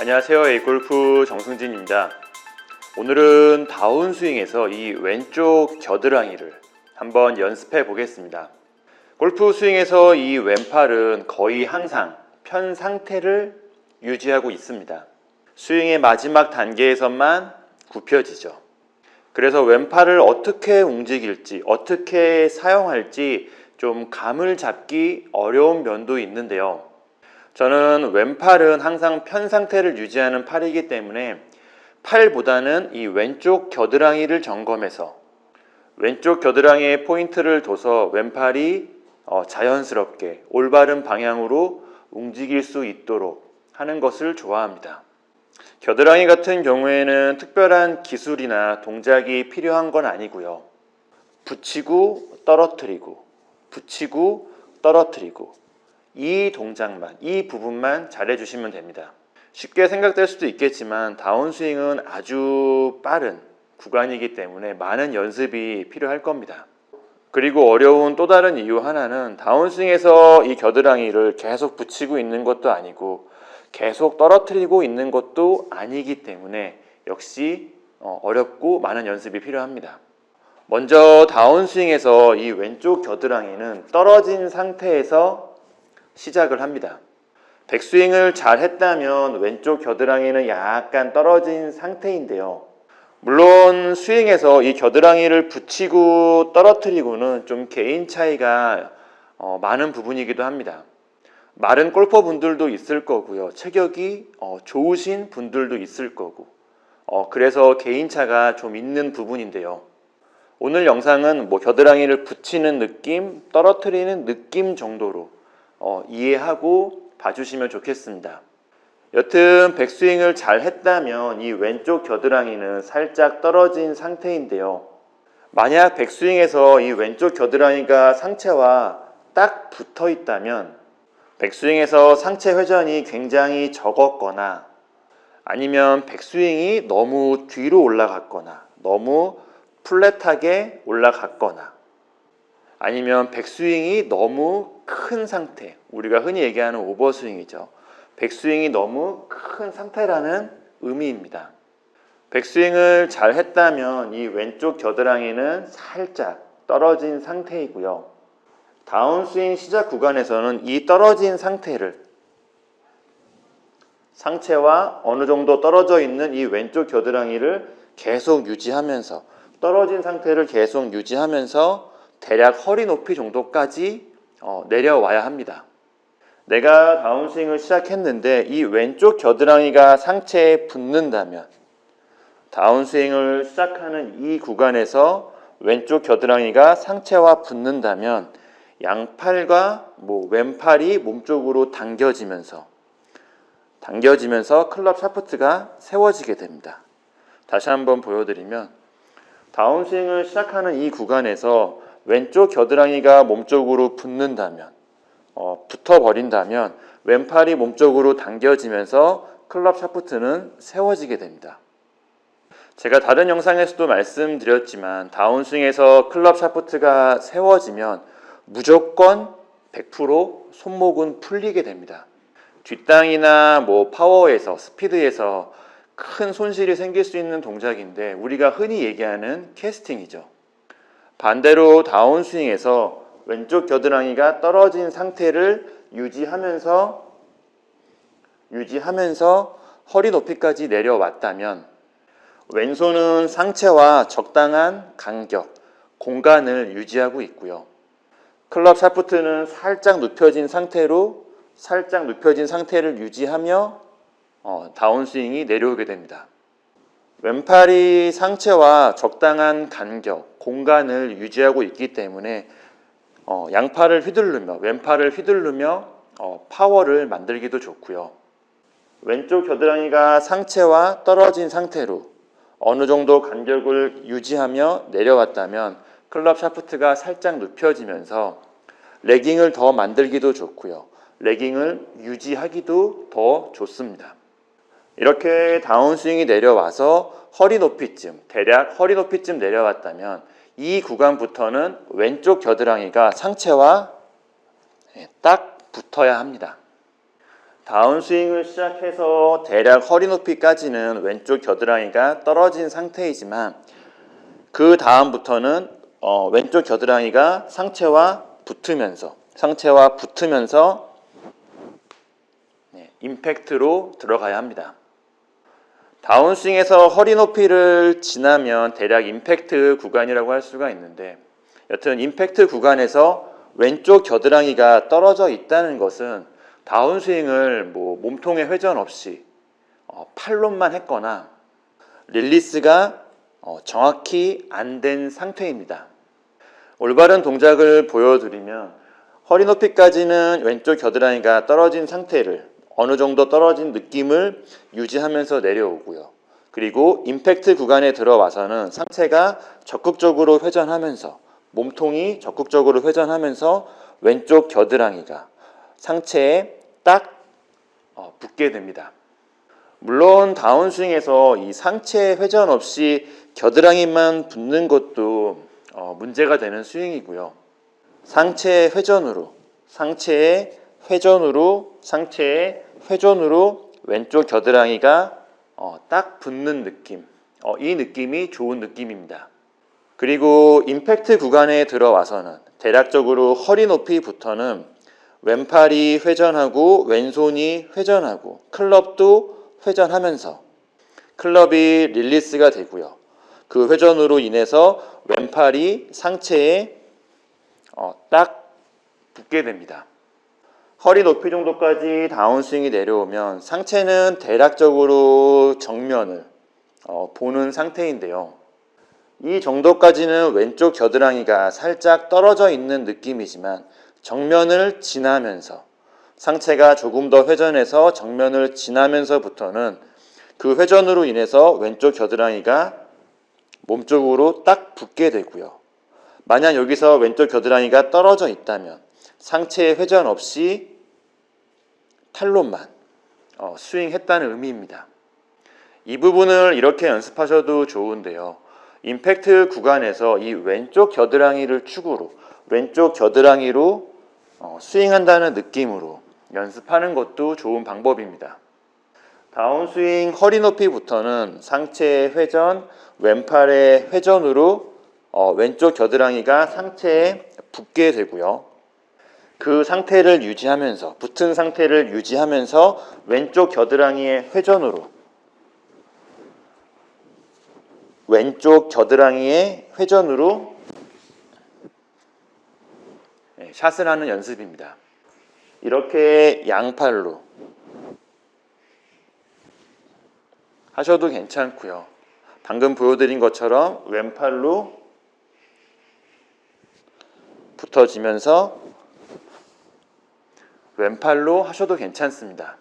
안녕하세요. 에이골프 정승진입니다. 오늘은 다운스윙에서 이 왼쪽 겨드랑이를 한번 연습해 보겠습니다. 골프 스윙에서 이 왼팔은 거의 항상 편 상태를 유지하고 있습니다. 스윙의 마지막 단계에서만 굽혀지죠. 그래서 왼팔을 어떻게 움직일지, 어떻게 사용할지 좀 감을 잡기 어려운 면도 있는데요. 저는 왼팔은 항상 편 상태를 유지하는 팔이기 때문에 팔보다는 이 왼쪽 겨드랑이를 점검해서 왼쪽 겨드랑이에 포인트를 둬서 왼팔이 어, 자연스럽게 올바른 방향으로 움직일 수 있도록 하는 것을 좋아합니다. 겨드랑이 같은 경우에는 특별한 기술이나 동작이 필요한 건 아니고요. 붙이고 떨어뜨리고, 붙이고 떨어뜨리고, 이 동작만, 이 부분만 잘해 주시면 됩니다. 쉽게 생각될 수도 있겠지만 다운스윙은 아주 빠른 구간이기 때문에 많은 연습이 필요할 겁니다. 그리고 어려운 또 다른 이유 하나는 다운스윙에서 이 겨드랑이를 계속 붙이고 있는 것도 아니고 계속 떨어뜨리고 있는 것도 아니기 때문에 역시 어, 어렵고 많은 연습이 필요합니다. 먼저 다운스윙에서 이 왼쪽 겨드랑이는 떨어진 상태에서 시작을 합니다. 백스윙을 잘 했다면 왼쪽 겨드랑이는 약간 떨어진 상태인데요. 물론 스윙에서 이 겨드랑이를 붙이고 떨어뜨리고는 좀 개인 차이가 어, 많은 부분이기도 합니다. 마른 골퍼 분들도 있을 거고요. 체격이 어, 좋으신 분들도 있을 거고. 어, 그래서 개인차가 좀 있는 부분인데요. 오늘 영상은 뭐 겨드랑이를 붙이는 느낌, 떨어뜨리는 느낌 정도로 어, 이해하고 봐주시면 좋겠습니다. 여튼 백스윙을 잘 했다면 이 왼쪽 겨드랑이는 살짝 떨어진 상태인데요. 만약 백스윙에서 이 왼쪽 겨드랑이가 상체와 딱 붙어 있다면 백스윙에서 상체 회전이 굉장히 적었거나 아니면 백스윙이 너무 뒤로 올라갔거나 너무 플랫하게 올라갔거나 아니면 백스윙이 너무 큰 상태 우리가 흔히 얘기하는 오버스윙이죠. 백스윙이 너무 큰 상태라는 의미입니다. 백스윙을 잘 했다면 이 왼쪽 겨드랑이는 살짝 떨어진 상태이고요. 다운스윙 시작 구간에서는 이 떨어진 상태를 상체와 어느 정도 떨어져 있는 이 왼쪽 겨드랑이를 계속 유지하면서 떨어진 상태를 계속 유지하면서 대략 허리 높이 정도까지 어, 내려와야 합니다. 내가 다운스윙을 시작했는데 이 왼쪽 겨드랑이가 상체에 붙는다면 다운스윙을 시작하는 이 구간에서 왼쪽 겨드랑이가 상체와 붙는다면 양팔과 뭐 왼팔이 몸쪽으로 당겨지면서 당겨지면서 클럽 샤프트가 세워지게 됩니다. 다시 한번 보여드리면 다운스윙을 시작하는 이 구간에서 왼쪽 겨드랑이가 몸쪽으로 붙는다면 어, 붙어버린다면 왼팔이 몸쪽으로 당겨지면서 클럽 샤프트는 세워지게 됩니다. 제가 다른 영상에서도 말씀드렸지만 다운스윙에서 클럽 샤프트가 세워지면 무조건 100% 손목은 풀리게 됩니다. 뒷땅이나 뭐 파워에서 스피드에서 큰 손실이 생길 수 있는 동작인데 우리가 흔히 얘기하는 캐스팅이죠. 반대로 다운스윙에서 왼쪽 겨드랑이가 떨어진 상태를 유지하면서 유지하면서 허리 높이까지 내려왔다면 왼손은 상체와 적당한 간격, 공간을 유지하고 있고요. 클럽 샤프트는 살짝 눕혀진 상태로 살짝 눕혀진 상태를 유지하며 어, 다운스윙이 내려오게 됩니다. 왼팔이 상체와 적당한 간격, 공간을 유지하고 있기 때문에 어, 양팔을 휘두르며 왼팔을 휘두르며 어, 파워를 만들기도 좋고요. 왼쪽 겨드랑이가 상체와 떨어진 상태로 어느 정도 간격을 유지하며 내려왔다면 클럽 샤프트가 살짝 눕혀지면서 레깅을 더 만들기도 좋고요. 레깅을 유지하기도 더 좋습니다. 이렇게 다운스윙이 내려와서 허리 높이쯤, 대략 허리 높이쯤 내려왔다면 이 구간부터는 왼쪽 겨드랑이가 상체와 예, 딱 붙어야 합니다. 다운스윙을 시작해서 대략 허리 높이까지는 왼쪽 겨드랑이가 떨어진 상태이지만 그 다음부터는 어, 왼쪽 겨드랑이가 상체와 붙으면서 상체와 붙으면서 네, 임팩트로 들어가야 합니다. 다운스윙에서 허리 높이를 지나면 대략 임팩트 구간이라고 할 수가 있는데 여튼 임팩트 구간에서 왼쪽 겨드랑이가 떨어져 있다는 것은 다운스윙을 뭐 몸통의 회전 없이 어, 팔로만 했거나 릴리스가 어, 정확히 안 된 상태입니다. 올바른 동작을 보여드리면 허리 높이까지는 왼쪽 겨드랑이가 떨어진 상태를 어느 정도 떨어진 느낌을 유지하면서 내려오고요. 그리고 임팩트 구간에 들어와서는 상체가 적극적으로 회전하면서 몸통이 적극적으로 회전하면서 왼쪽 겨드랑이가 상체에 딱 어, 붙게 됩니다. 물론 다운스윙에서 이 상체 회전 없이 겨드랑이만 붙는 것도 어, 문제가 되는 스윙이고요. 상체 회전으로 상체의 회전으로 상체의 회전으로 왼쪽 겨드랑이가 어, 딱 붙는 느낌. 어, 이 느낌이 좋은 느낌입니다. 그리고 임팩트 구간에 들어와서는 대략적으로 허리 높이부터는 왼팔이 회전하고 왼손이 회전하고 클럽도 회전하면서 클럽이 릴리스가 되고요. 그 회전으로 인해서 왼팔이 상체에 어, 딱 붙게 됩니다. 허리 높이 정도까지 다운스윙이 내려오면 상체는 대략적으로 정면을 어, 보는 상태인데요. 이 정도까지는 왼쪽 겨드랑이가 살짝 떨어져 있는 느낌이지만 정면을 지나면서 상체가 조금 더 회전해서 정면을 지나면서부터는 그 회전으로 인해서 왼쪽 겨드랑이가 몸쪽으로 딱 붙게 되고요. 만약 여기서 왼쪽 겨드랑이가 떨어져 있다면 상체의 회전 없이 탈론만 어, 스윙했다는 의미입니다. 이 부분을 이렇게 연습하셔도 좋은데요. 임팩트 구간에서 이 왼쪽 겨드랑이를 축으로 왼쪽 겨드랑이로 어, 스윙한다는 느낌으로 연습하는 것도 좋은 방법입니다. 다운스윙 허리 높이부터는 상체의 회전, 왼팔의 회전으로 어, 왼쪽 겨드랑이가 상체에 붙게 되고요. 그 상태를 유지하면서 붙은 상태를 유지하면서 왼쪽 겨드랑이의 회전으로 왼쪽 겨드랑이의 회전으로 네, 샷을 하는 연습입니다. 이렇게 양팔로 하셔도 괜찮고요. 방금 보여드린 것처럼 왼팔로 붙어지면서 왼팔로 하셔도 괜찮습니다.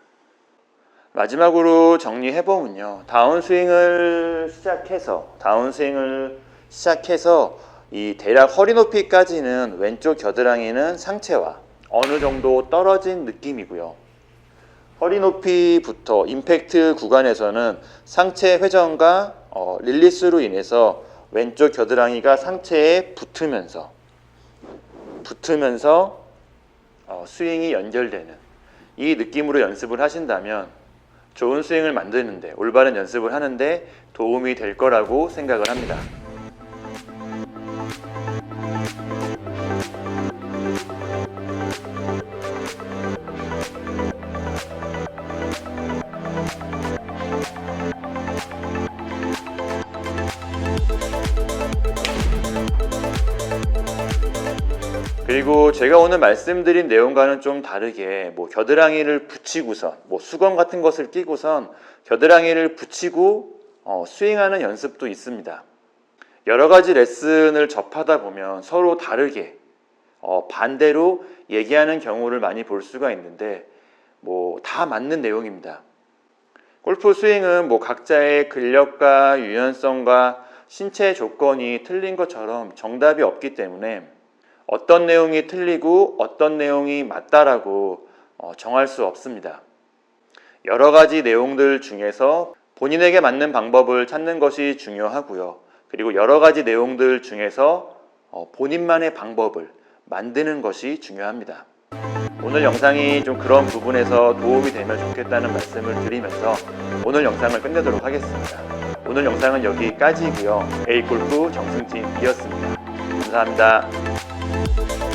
마지막으로 정리해보면요. 다운스윙을 시작해서, 다운스윙을 시작해서 이 대략 허리 높이까지는 왼쪽 겨드랑이는 상체와 어느 정도 떨어진 느낌이고요. 허리 높이부터 임팩트 구간에서는 상체 회전과 어, 릴리스로 인해서 왼쪽 겨드랑이가 상체에 붙으면서 붙으면서 어, 스윙이 연결되는 이 느낌으로 연습을 하신다면 좋은 스윙을 만드는데 올바른 연습을 하는데 도움이 될 거라고 생각을 합니다. 그리고 제가 오늘 말씀드린 내용과는 좀 다르게 뭐 겨드랑이를 붙이고선 뭐 수건 같은 것을 끼고선 겨드랑이를 붙이고 어, 스윙하는 연습도 있습니다. 여러 가지 레슨을 접하다 보면 서로 다르게 어, 반대로 얘기하는 경우를 많이 볼 수가 있는데 뭐 다 맞는 내용입니다. 골프 스윙은 뭐 각자의 근력과 유연성과 신체 조건이 틀린 것처럼 정답이 없기 때문에 어떤 내용이 틀리고 어떤 내용이 맞다라고 어, 정할 수 없습니다. 여러 가지 내용들 중에서 본인에게 맞는 방법을 찾는 것이 중요하고요. 그리고 여러 가지 내용들 중에서 어, 본인만의 방법을 만드는 것이 중요합니다. 오늘 영상이 좀 그런 부분에서 도움이 되면 좋겠다는 말씀을 드리면서 오늘 영상을 끝내도록 하겠습니다. 오늘 영상은 여기까지고요. A골프 정승진이었습니다. 감사합니다. Bye.